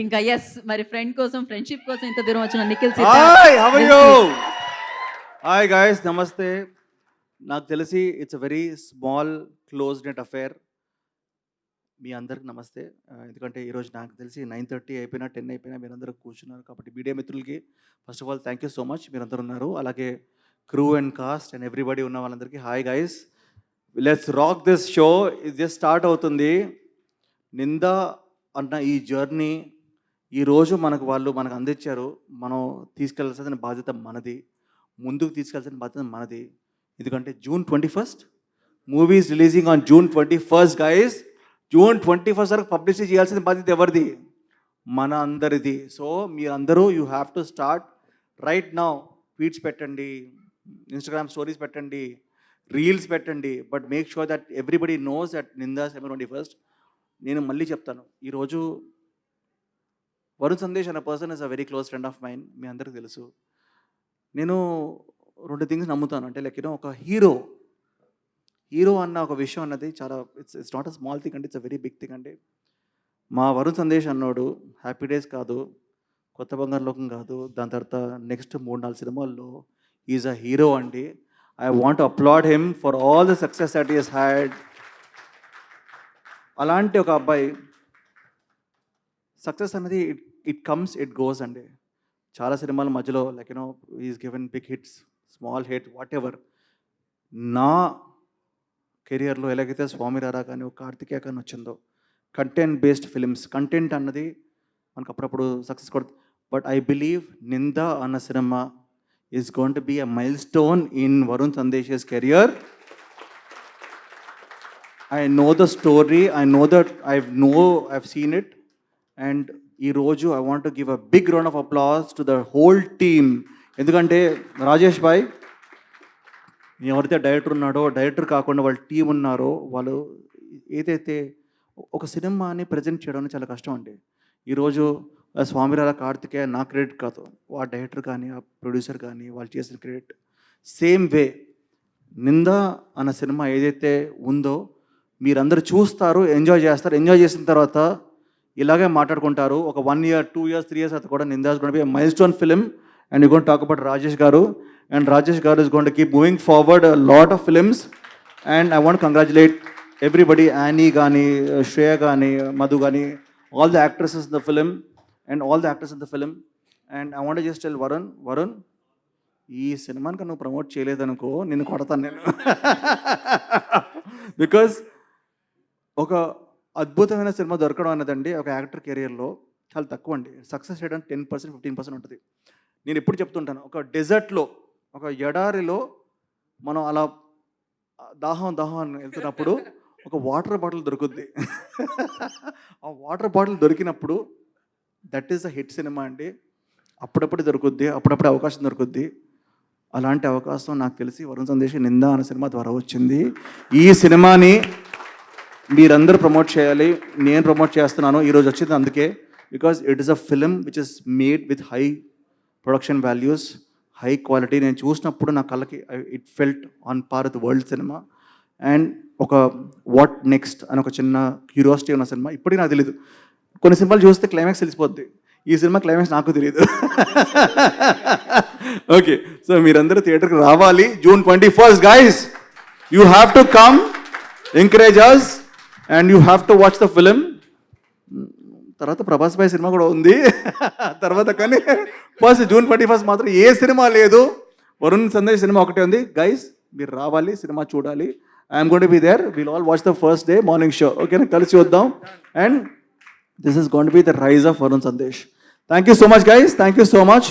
ఇంకా ఎస్ మరి ఫ్రెండ్ కోసం ఫ్రెండ్షిప్ కోసం ఇంత దూరం వచ్చిన నిఖిల్ హాయ్ గైస్ నమస్తే. నాకు తెలిసి it's very small close knit affair మీ అందరికి నమస్తే. ఎందుకంటే ఈరోజు నాకు తెలిసి నైన్ థర్టీ అయిపోయినా టెన్ అయిపోయినా మీరందరూ కూర్చున్నారు కాబట్టి మీడియా మిత్రులకి first of all thank you so much మీరందరూ ఉన్నారు. అలాగే crew and cast and everybody ఉన్న వాళ్ళందరికీ hi guys let's rock this show ఇది జస్ట్ స్టార్ట్ అవుతుంది. నింద అన్న ఈ జర్నీ ఈరోజు మనకు వాళ్ళు మనకు అందించారు మనం తీసుకెళ్ళాల్సిన బాధ్యత మనది ముందుకు తీసుకెళ్ళాల్సిన బాధ్యత మనది. ఎందుకంటే June twenty first movies releasing on June twenty first guys June twenty first వరకు పబ్లిసిటీ చేయాల్సిన బాధ్యత ఎవరిది? మన అందరిది. సో మీరందరూ you have to start right now tweets పెట్టండి ఇన్స్టాగ్రామ్ స్టోరీస్ పెట్టండి రీల్స్ పెట్టండి. But make sure that everybody knows that Nindha seven twenty first నేను మళ్ళీ చెప్తాను ఈరోజు వరుణ్ సందేశ్ అనే person is a very close friend of mine మీ అందరికీ తెలుసు. నేను రెండు థింగ్స్ నమ్ముతాను. అంటే లైక్ యూనో ఒక హీరో హీరో అన్న ఒక విషయం అన్నది చాలా it's it's not a small thing అంటే it's a very big thing అండి మా వరుణ్ సందేశ్ అన్నోడు హ్యాపీ డేస్ కాదు కొత్త బంగారు లోకం కాదు దాని తర్వాత నెక్స్ట్ మూడు నాలుగు సినిమాల్లో ఈజ్ అ హీరో అండి. I want applaud him for all the success that he's had అలాంటి ఒక అబ్బాయి సక్సెస్ అనేది it it comes it goes అండి. చాలా సినిమాల మధ్యలో like you know is given big hits small hit whatever నా కెరియర్లో ఎలాగైతే స్వామి రారా కానీ ఒక కార్తికేయ కానీ వచ్చిందో కంటెంట్ బేస్డ్ ఫిలిమ్స్ కంటెంట్ అన్నది మనకు అప్పుడప్పుడు సక్సెస్ కొడుతుంది బట్ ఐ బిలీవ్ నింద అన్న cinema is gonna be a milestone in Varun Sandesh's career I know the story I know that I know I've seen it and ఈరోజు I want give a big round of applause to the whole team ఎందుకంటే రాజేష్ భాయ్ ఎవరైతే director ఉన్నాడో director కాకుండా వాళ్ళ team ఉన్నారో వాళ్ళు ఏదైతే ఒక సినిమాని ప్రజెంట్ చేయడం చాలా కష్టం అండి. ఈరోజు ఆ స్వామిరాల కార్తికేయ నా క్రెడిట్ కాదు. ఆ డైరెక్టర్ కానీ ఆ ప్రొడ్యూసర్ కానీ వాళ్ళు చేసిన క్రెడిట్ సేమ్ వే నింద అన్న సినిమా ఏదైతే ఉందో మీరందరూ చూస్తారు ఎంజాయ్ చేస్తారు. ఎంజాయ్ చేసిన తర్వాత ఇలాగే మాట్లాడుకుంటారు. ఒక one year two years three years తర్వాత కూడా Nindha's gonna be milestone film and you gonna talk about Rajesh garu and Rajesh garu is gonna keep moving forward lot of films and I want congratulate everybody Annie కానీ శ్రేయ కానీ మధు కానీ all the actresses in the film and all the actors in the film and I want just tell Varun Varun ఈ సినిమాని నువ్వు promote చేయలేదనుకో నిన్ను కొడతాను నేను. Because ఒక అద్భుతమైన సినిమా దొరకడం అన్నదండి ఒక యాక్టర్ కెరియర్లో చాలా తక్కువ అండి సక్సెస్ చేయడానికి టెన్ పర్సెంట్ ఫిఫ్టీన్ పర్సెంట్ ఉంటుంది. నేను ఎప్పుడు చెప్తుంటాను ఒక డెజర్ట్లో ఒక ఎడారిలో మనం అలా దాహం దాహం అని వెళ్తున్నప్పుడు ఒక వాటర్ బాటిల్ దొరుకుద్ది. ఆ వాటర్ బాటిల్ దొరికినప్పుడు that is a hit cinema అండి. అప్పుడప్పుడు దొరుకుద్ది అప్పుడప్పుడు అవకాశం దొరుకుద్ది. అలాంటి అవకాశం నాకు తెలిసి వరుణ్ సందేశ్ నిందా అనే సినిమా ద్వారా వచ్చింది. ఈ సినిమాని మీరందరూ ప్రమోట్ చేయాలి. నేను ప్రమోట్ చేస్తున్నాను. ఈరోజు వచ్చింది అందుకే. Because it is a film which is made with high production values high quality నేను చూసినప్పుడు నా కళ్ళకి it felt on par with world cinema and ఒక వాట్ నెక్స్ట్ అని ఒక చిన్న క్యూరియాసిటీ ఉన్న సినిమా ఇప్పటికీ నాకు తెలియదు కొన్ని సినిమాలు చూస్తే క్లైమాక్స్ తెలిసిపోద్ది. ఈ సినిమా క్లైమాక్స్ నాకు తెలియదు ఓకే సో మీరందరూ థియేటర్కి రావాలి. June twenty first guys you have to come encourage us and you have to watch the film తర్వాత ప్రభాస్ భాయ్ సినిమా కూడా ఉంది. తర్వాత కానీ ఫస్ట్ జూన్ ట్వంటీ ఫస్ట్ మాత్రం ఏ సినిమా లేదు. వరుణ్ సందేశ్ సినిమా ఒకటే ఉంది. గైస్ మీరు రావాలి సినిమా చూడాలి. I'm gonna be there will all watch the first day morning show ఓకేనా కలిసి వద్దాం. And this is gonna be the rise of Varun Sandesh. Thank you so much guys thank you so much